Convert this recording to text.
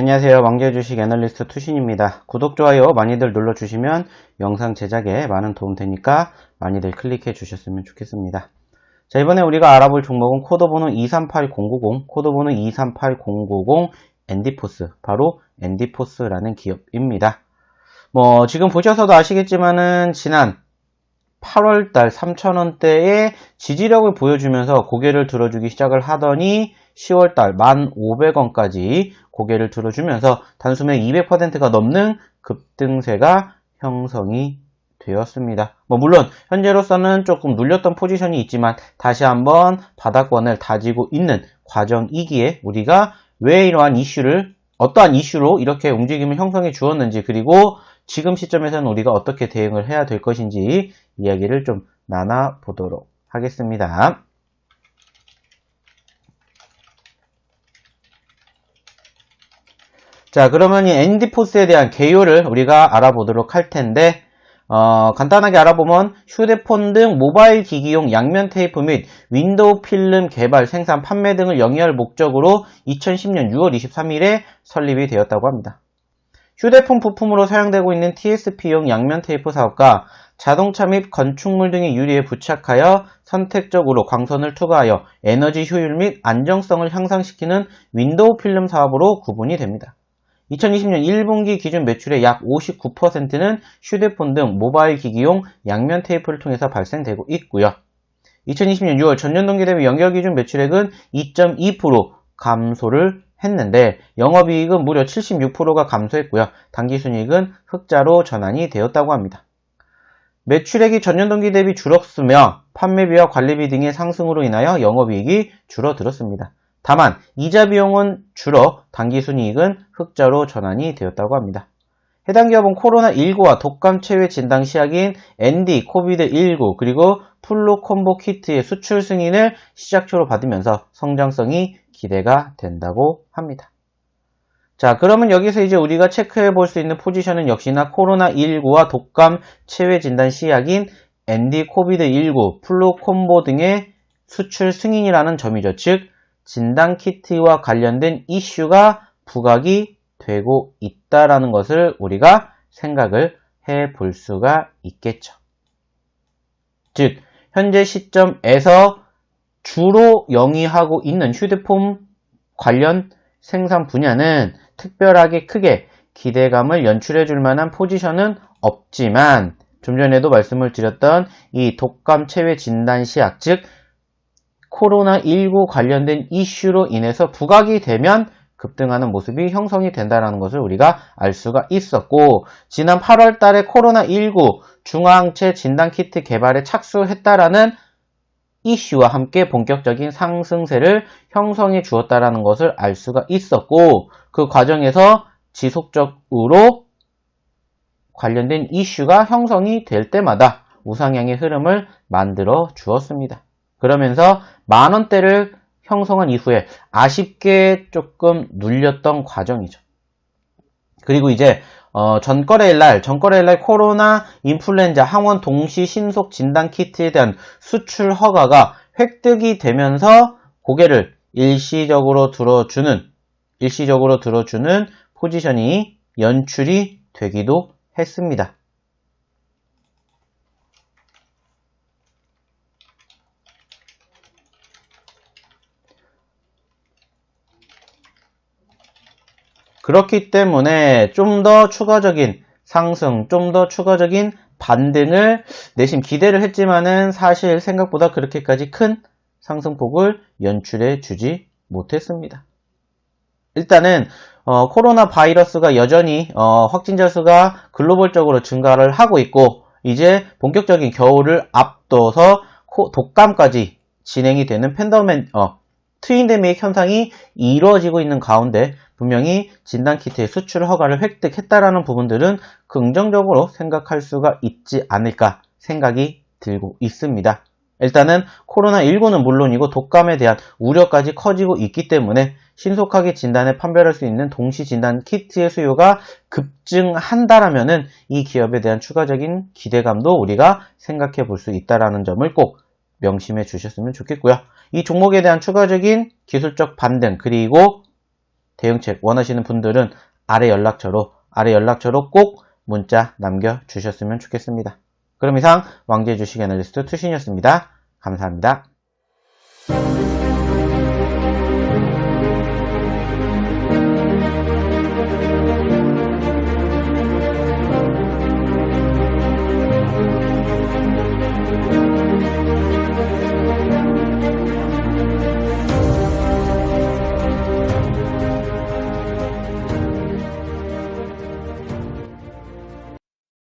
네, 안녕하세요. 왕제주식 애널리스트 투신입니다. 구독, 좋아요 많이들 눌러주시면 영상 제작에 많은 도움 되니까 많이들 클릭해 주셨으면 좋겠습니다. 자, 이번에 우리가 알아볼 종목은 코드번호 238090, 코드번호 238090 엔디포스, 바로 엔디포스라는 기업입니다. 뭐, 지금 보셔서도 아시겠지만은 지난 8월달 3,000원대의 지지력을 보여주면서 고개를 들어주기 시작을 하더니 10월달 1,500원까지 고개를 들어주면서 단숨에 200%가 넘는 급등세가 형성이 되었습니다. 뭐 물론 현재로서는 조금 눌렸던 포지션이 있지만 다시 한번 바닥권을 다지고 있는 과정이기에 우리가 왜 이러한 이슈를 어떠한 이슈로 이렇게 움직임을 형성해 주었는지 그리고 지금 시점에서는 우리가 어떻게 대응을 해야 될 것인지 이야기를 좀 나눠보도록 하겠습니다. 자, 그러면 이 엔디포스에 대한 개요를 우리가 알아보도록 할 텐데, 어, 간단하게 알아보면 휴대폰 등 모바일 기기용 양면 테이프 및 윈도우 필름 개발, 생산, 판매 등을 영위할 목적으로 2010년 6월 23일에 설립이 되었다고 합니다. 휴대폰 부품으로 사용되고 있는 TSP용 양면 테이프 사업과 자동차 및 건축물 등의 유리에 부착하여 선택적으로 광선을 투과하여 에너지 효율 및 안정성을 향상시키는 윈도우 필름 사업으로 구분이 됩니다. 2020년 1분기 기준 매출의 약 59%는 휴대폰 등 모바일 기기용 양면 테이프를 통해서 발생되고 있고요. 2020년 6월 전년 동기 대비 연결 기준 매출액은 2.2% 감소를 했는데 영업이익은 무려 76%가 감소했고요. 당기순이익은 흑자로 전환이 되었다고 합니다. 매출액이 전년 동기 대비 줄었으며 판매비와 관리비 등의 상승으로 인하여 영업이익이 줄어들었습니다. 다만 이자 비용은 줄어 당기순이익은 흑자로 전환이 되었다고 합니다. 해당 기업은 코로나19와 독감 체외 진단 시약인 ND, 코비드19 그리고 플루 콤보 키트의 수출 승인을 시작초로 받으면서 성장성이 기대가 된다고 합니다. 자, 그러면 여기서 이제 우리가 체크해 볼 수 있는 포지션은 역시나 코로나19와 독감 체외 진단 시약인 ND, 코비드19, 플루 콤보 등의 수출 승인이라는 점이죠. 즉, 진단 키트와 관련된 이슈가 부각이 되고 있다라는 것을 우리가 생각을 해 볼 수가 있겠죠. 즉, 현재 시점에서 주로 영위하고 있는 휴대폰 관련 생산 분야는 특별하게 크게 기대감을 연출해 줄 만한 포지션은 없지만 좀 전에도 말씀을 드렸던 이 독감 체외 진단 시약, 즉 코로나19 관련된 이슈로 인해서 부각이 되면 급등하는 모습이 형성이 된다는 것을 우리가 알 수가 있었고 지난 8월 달에 코로나19 중화항체 진단키트 개발에 착수했다라는 이슈와 함께 본격적인 상승세를 형성해 주었다라는 것을 알 수가 있었고 그 과정에서 지속적으로 관련된 이슈가 형성이 될 때마다 우상향의 흐름을 만들어 주었습니다. 그러면서 만원대를 형성한 이후에 아쉽게 조금 눌렸던 과정이죠. 그리고 이제 어, 전거래일 날, 전거래일 날 코로나 인플루엔자 항원 동시 신속 진단 키트에 대한 수출 허가가 획득이 되면서 고개를 일시적으로 들어주는, 일시적으로 들어주는 포지션이 연출이 되기도 했습니다. 그렇기 때문에 좀 더 추가적인 상승, 좀 더 추가적인 반등을 내심 기대를 했지만은 사실 생각보다 그렇게까지 큰 상승폭을 연출해 주지 못했습니다. 일단은 어, 코로나 바이러스가 여전히 어, 확진자 수가 글로벌적으로 증가를 하고 있고 이제 본격적인 겨울을 앞둬서 코, 독감까지 진행이 되는 팬더맨 어, 트윈데믹 현상이 이루어지고 있는 가운데 분명히 진단키트의 수출 허가를 획득했다라는 부분들은 긍정적으로 생각할 수가 있지 않을까 생각이 들고 있습니다. 일단은 코로나19는 물론이고 독감에 대한 우려까지 커지고 있기 때문에 신속하게 진단에 판별할 수 있는 동시 진단 키트의 수요가 급증한다라면은 이 기업에 대한 추가적인 기대감도 우리가 생각해 볼 수 있다라는 점을 꼭 명심해 주셨으면 좋겠고요. 이 종목에 대한 추가적인 기술적 반등 그리고 대응책 원하시는 분들은 아래 연락처로 아래 연락처로 꼭 문자 남겨 주셨으면 좋겠습니다. 그럼 이상 왕재 주식 애널리스트 투신이었습니다. 감사합니다.